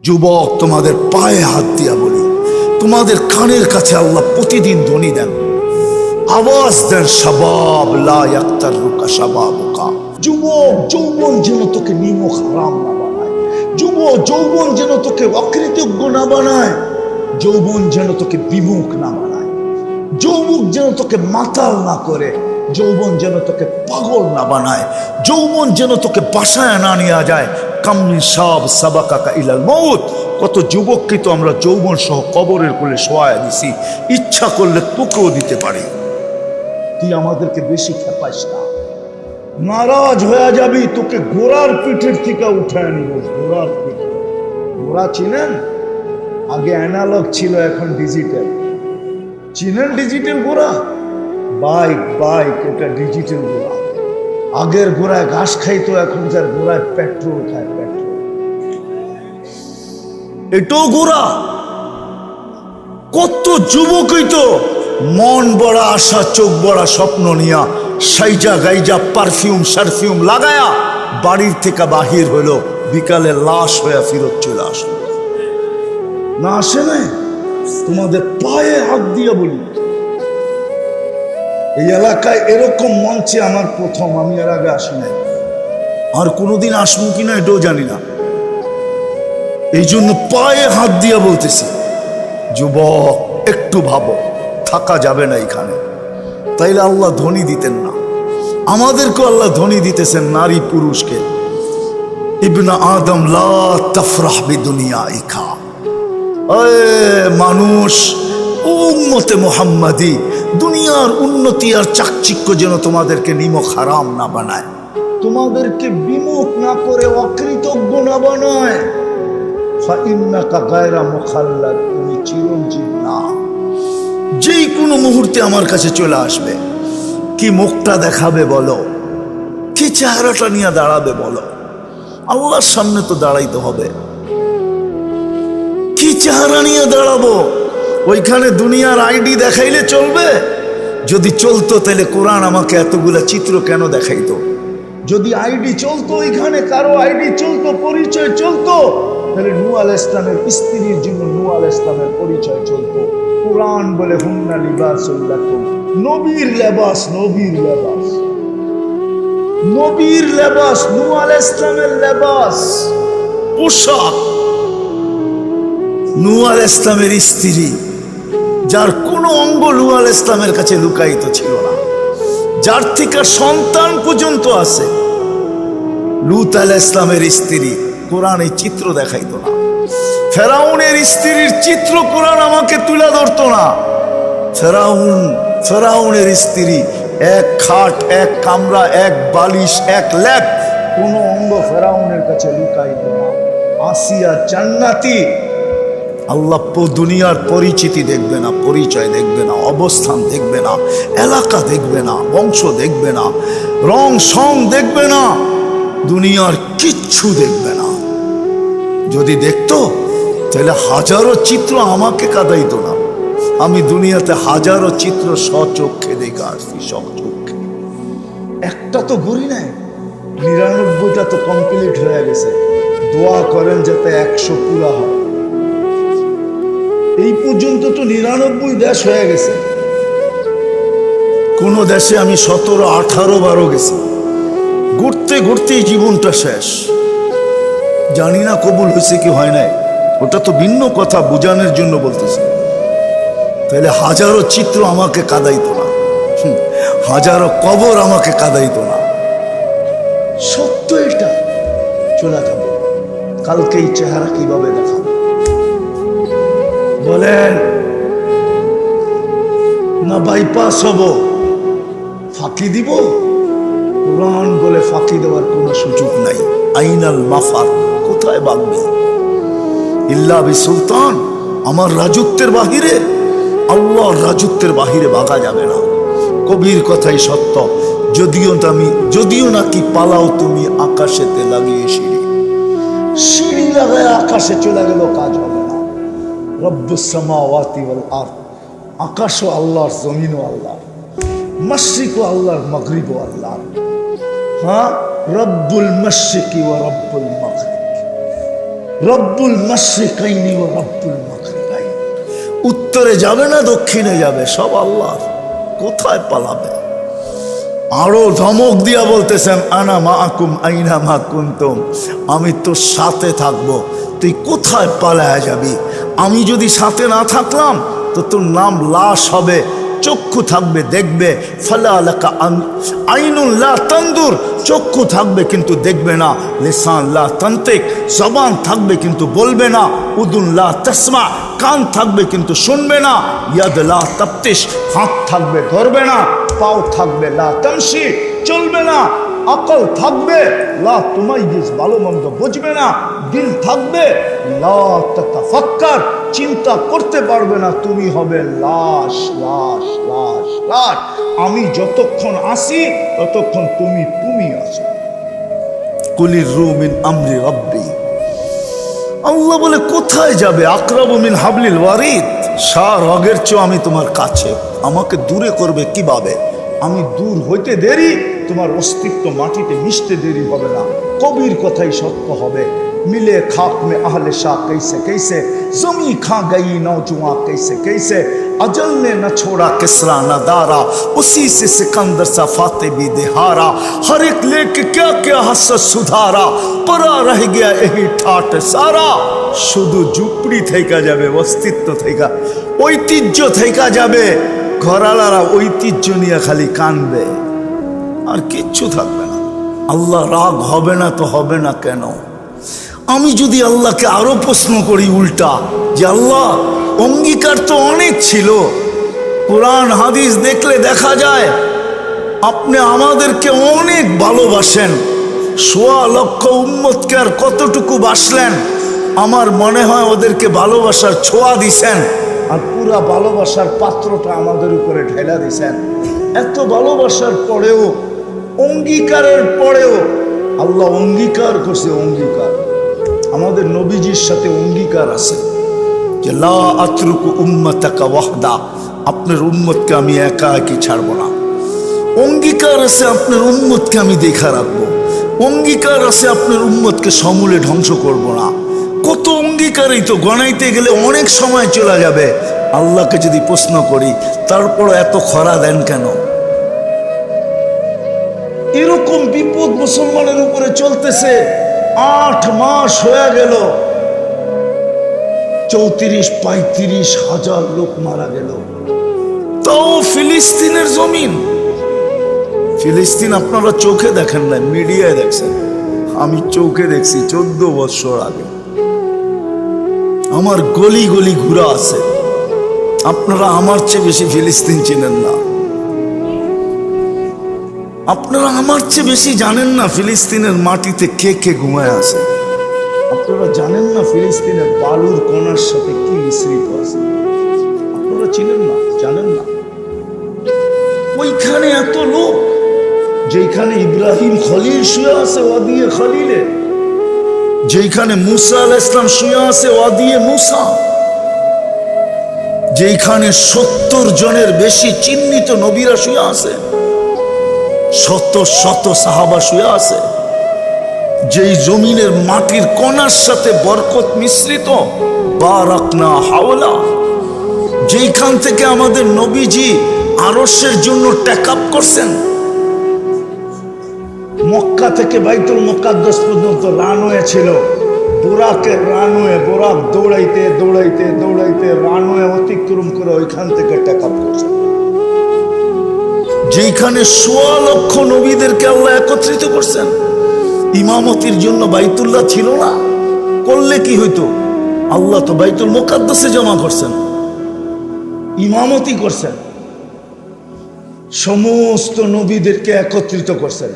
যুবক, তোমাদের পায়ে হাত দিয়া বলি। তোমাদের কানের কাছে আল্লাহ প্রতিদিন ধ্বনি দেন। আওয়াজ দেন, সবাব রুকা সবাবুকা। যুবক, যৌবন যেন তোকে নিমক হারাম না বানায়। যুব যৌবন যেন তোকে অকৃতজ্ঞ না বানায়। যৌবন যেন তোকে বিমুখ না বানায়। যৌবুক যেন তোকে মাতাল না করে। যৌবন যেন তোকে পাগল না বানায়, যৌবন যেন তোকে বাসায় না নিয়ে যায়। কামনি সব সাবাকাকা ইলাল মৌত কত যুবককে তো আমরা যৌবন সহ কবরের কোলে শোয়া দিছি, ইচ্ছা করলে তোকেও দিতে পারি। তুই আমাদেরকে বেশি খেপাইস না। নারাজ হয়ে যাবি, তোকে ঘোড়ার পিঠের থেকে উঠায় নিব ঘোড়ার পিঠে। ঘোড়া চিনেন? আগে অ্যানালগ ছিল, এখন ডিজিটাল। চিনেন ডিজিটাল ঘোড়া বাইক বাইক এটা ডিজিটাল ঘোড়া আগের ঘোড়ায় ঘাস খাইতো এখনকার ঘোড়ায় পেট্রোল খায় পেট্রোল এটাও ঘোড়া কত যুবকই তো মন বড়া আশা, চোখ বড়া স্বপ্ন নিয়া, সাইজা গাইজা পারফিউম সারফিউম লাগায়া, বাড়ির থেকে বাহির হলো বিকালে লাশ হয়ে ফিরত চলে আসলো। না আসে নাই? তোমাদের পায়ে হাত দিয়ে বলি। এই এলাকায় এরকম মঞ্চে আমার প্রথম, আমি এর আগে আসি নাই। আর কোনোদিন আসব কিনা এটাও জানি না। এই জন্য পায়ে হাত দিয়ে বলতেছি, যুবক, একটু ভাবো, থাকা যাবে না এখানে। তাইলে আল্লাহ ধনী দিতেন না। আমাদেরকে আল্লাহ ধনী দিতেছেন নারী পুরুষকে। ইবনা আদম, লা তফরাহ দুনিয়া ইখা মানুষ উম্মতে মোহাম্মদি, দুনিয়ার উন্নতি আর চাকচিক্য যেন তোমাদেরকে নিমক হারাম না বানায়। তোমাদেরকে বিমুখ না করে অকৃতজ্ঞ না বানায়। তুমি চিরঞ্জীব না। যেই কোনো মুহূর্তে আমার কাছে চলে আসবে, কি মুখটা দেখাবে বলো, কি চেহারাটা নিয়ে দাঁড়াবে বলো, আল্লাহর সামনে তো দাঁড়াইতে হবে। কি চেহারা নিয়ে দাঁড়াবো? ওইখানে দুনিয়ার আইডি দেখাইলে চলবে? যদি চলতো, তাহলে কোরআন আমাকে এতগুলা চিত্র কেন দেখাইতো? যদি আইডি চলতো ওইখানে, কারও আইডি চলতো, পরিচয় চলতো, তাহলে নু ইসলামের স্ত্রীর জন্য নু আল ইসলামের পরিচয় চলতো। কোরআন বলে, হুন্না লিবাস নবীর লেবাস নবীর লেবাস। নবীর লেবাস, নু আল ইসলামের লেবাস। পোশাক। নুয়াল ইসলামের স্ত্রী। যার কোনো অঙ্গ নুয়াল ইসলামের কাছে লুকায়িত ছিল না। যার থেকে সন্তান পর্যন্ত আছে। লুত আল ইসলামের স্ত্রী কোরআন এই চিত্র দেখাইত না। ফেরাউনের স্ত্রীর চিত্র কোরআন আমাকে তুলে ধরতো না। ফেরাউন, ফেরাউনের স্ত্রী এক খাট, এক কামরা, এক বালিশ, এক ল্যাপ কোনো অঙ্গ ফেরাউনের কাছে লুকাইত না। আসিয়া জান্নাতি আল্লাহ দুনিয়ার পরিচিতি দেখবে না, পরিচয় দেখবে না, অবস্থান দেখবে না, এলাকা দেখবে না, বংশ দেখবে না, রং সং দেখবে না, দুনিয়ার কিচ্ছু দেখবে না। যদি দেখতো, তাহলে হাজারো চিত্র আমাকে কাঁদাইতো না। আমি দুনিয়াতে হাজারো চিত্র সচক্ষে দেখে আসছি সচক্ষে একটা তো ঘুরি নাই, নিরানব্বইটা তো কমপ্লিট হয়ে গেছে। দোয়া করেন যাতে একশো পুরা হয়। এই পর্যন্ত তো নিরানব্বই দেশ হয়ে গেছে। কোন দেশে আমি সতেরো, আঠারো বারো গেছি। ঘুরতে ঘুরতেই জীবনটা শেষ। জানি না কবুল হয়েছে কি হয় নাই। ওটা তো ভিন্ন কথা, বোঝানোর জন্য বলতেছে। তাহলে হাজারো চিত্র আমাকে কাদাইত না। হাজারো কবর আমাকে কাদাইত না। সত্য এটা। চলে যাবে। কালকে এই চেহারা কীভাবে দেখাবে? বলেন, না বাইপাস হব। ফাঁকি দিব? কোরআন বলে ফাঁকি দেওয়ার কোনো সুযোগ নাই। আইনাল মাফার কোথায় বাগবে ইল্লা বি সুলতান, আমার রাজত্বের বাহিরে। আল্লাহর রাজত্বের বাহিরে বাগা যাবে না। কবির কথাই সত্য, যদিও আমি, যদিও নাকি পালাও তুমি আকাশেতে লাগিয়ে সিঁড়ি। সিঁড়ি লাগায় আকাশে চলে গেল কাজ হবে। আকাশও আল্লাহর, জমিনও আল্লাহ মশরিকও আল্লাহর, মাগরিবও আল্লাহ হ্যাঁ? রব্বুল মশরিকি ও রব্বুল মাগরিব। রব্বুল মাসরিকাইনি ও রব্বুল মাগরিবাইন। উত্তরে যাবে না, দক্ষিণে যাবে, সব আল্লাহ কোথায় পালাবে? আরও ধমক দিয়া বলতেছেন, আনা মা আকুম আইনা মা কুন্তম? আমি তোর সাথে থাকব। তুই কোথায় পালায়া যাবি? আমি যদি সাথে না থাকলাম, তো তোর নাম লাশ হবে, চক্ষু থাকবে, দেখবে, ফলে আলাকা আইনুল্লাহ তন্দুর, চক্ষু থাকবে কিন্তু দেখবে না লেসানল্লাহ তন্ত্রিক জবান থাকবে কিন্তু বলবে না উদুল্লাহ তসমা, কান থাকবে কিন্তু শুনবে না ইয়াদলা তপ্তিস হাত থাকবে ধরবে না, পাও থাকবে লা তামসি চলবে না আকল থাকবে, লা তুমাইয়িজ ভালো মন্দ বুঝবে না, দিল থাকবে, লা তাতাফাক্কার, চিন্তা করতে পারবে না, তুমি হবে লাশ লাশ লাশ লাশ। আমি যতক্ষণ আসি, ততক্ষণ তুমি তুমি আছো কুলির রুমিন আমরি রব্বি। আল্লাহ বলে, কোথায় যাবে? আকরাবু মিন হাবলিল ওয়ারিদ। সার রগের চেয়ে আমি তোমার কাছে। আমাকে দূরে করবে কীভাবে? আমি দূর হইতে দেরি তোমার অস্তিত্ব মাটিতে মিশতে দেরি হবে না কবির কথাই সত্য হবে मिले खाक में अहल शाह कैसे कैसे जमी खा गई नौजुआ कैसे कैसे अजल ने न छोड़ा किसरा न दारा उसी से सिकंदर सा फाते भी दिहारा हर एक लेके क्या क्या हसत सुधारा परा रह गया यही ठाट सारा শুধু ঝুপড়ি থেকে যাবে অস্তিত্ব থেকে ঐতিহ্য থেকে যাবে ঘরালারা ঐতিহ্য নিয়ে খালি কানবে আর কিচ্ছু থাকবে না। আল্লাহ রাগ হবে না তো হবে না কেন? আমি যদি আল্লাহকে আরও প্রশ্ন করি উল্টা, যে আল্লাহ, অঙ্গীকার তো অনেক ছিল। কোরআন, হাদিস দেখলে দেখা যায়, আপনি আমাদেরকে অনেক ভালোবাসেন। সোয়া লক্ষ উম্মতকে আর কতটুকু বাসলেন? আমার মনে হয় ওদেরকে ভালোবাসার ছোঁয়া দিছেন। আর পুরা ভালোবাসার পাত্রটা আমাদের উপরে ঢেলা দিছেন। এত ভালোবাসার পরেও অঙ্গীকারের পরেও আল্লাহ অঙ্গীকার করছে অঙ্গীকার। আমাদের নবীজির সাথে অঙ্গীকার আছে যে, লা আতরুকু উম্মাতাকা ওয়াহদা আপনার উম্মতকে আমি একা একই ছাড়বো না। অঙ্গীকার আছে আপনার উম্মতকে আমি দেখা রাখব। অঙ্গীকার আছে আপনার উম্মতকে সমূলে ধ্বংস করব না। কত অঙ্গীকারই তো গণাইতে গেলে অনেক সময় চলে যাবে। আল্লাহকে যদি প্রশ্ন করি তারপর এত খরা দেন কেন? এরকম বিপদ মুসলমানের উপরে চলতেছে, আট মাস হয়ে গেল। চৌত্রিশ, পঁয়ত্রিশ হাজার লোক মারা গেল। তাও ফিলিস্তিনের জমিন। ফিলিস্তিন আপনারা চোখে দেখেন না মিডিয়ায় দেখছেন। আমি চোখে দেখছি চোদ্দ বছর আগে। আমার গলি গলি ঘুরা আছে। আপনারা আমার চেয়ে বেশি ফিলিস্তিন চিনেন না। আপনারা আমার চেয়ে বেশি জানেন না ফিলিস্তিনের মাটিতে কে কে ঘুমায় আছে? আপনারা জানেন না ফিলিস্তিনের বালুর কোনার সাথে কি মিশ্রিত আছে? আপনারা চিনেন না, জানেন না। ওইখানে এত লোক যেখানে ইব্রাহিম খলিল শুয়ে আছে ওয়াদিয়ে খলিলে। যেখানে মুসা আল ইসলাম শুয়ে আছে ওয়াদিয়ে মুসা। যেখানে সত্তর জনের বেশি চিহ্নিত নবীরা শুয়ে আছে। শত শত সাহাবা শুয়ে আছে। যেই জমিনের মাটির কণার সাথে বরকত মিশ্রিত, বারাকনা হাওলা। যেইখান থেকে আমাদের নবীজি আরসের জন্য ট্যাক আপ করছেন, মক্কা থেকে বাইতুল মোকাদ্দস পর্যন্ত রানওয়ে ছিল। বোরাকের রানওয়ে, বোরাক দৌড়াইতে দৌড়াইতে দৌড়াইতে রানওয়ে অতিক্রম করে ওইখান থেকে ট্যাক আপ করছে যেখানে সোয়া লক্ষ নবীদেরকে আল্লাহ একত্রিত করছেন, ইমামতির জন্য বাইতুল্লাহ ছিল না। করলে কি হইতো? আল্লাহ তো বাইতুল মোকাদ্দসে জমা করছেন, ইমামতি করছেন। সমস্ত নবীদেরকে একত্রিত করছেন।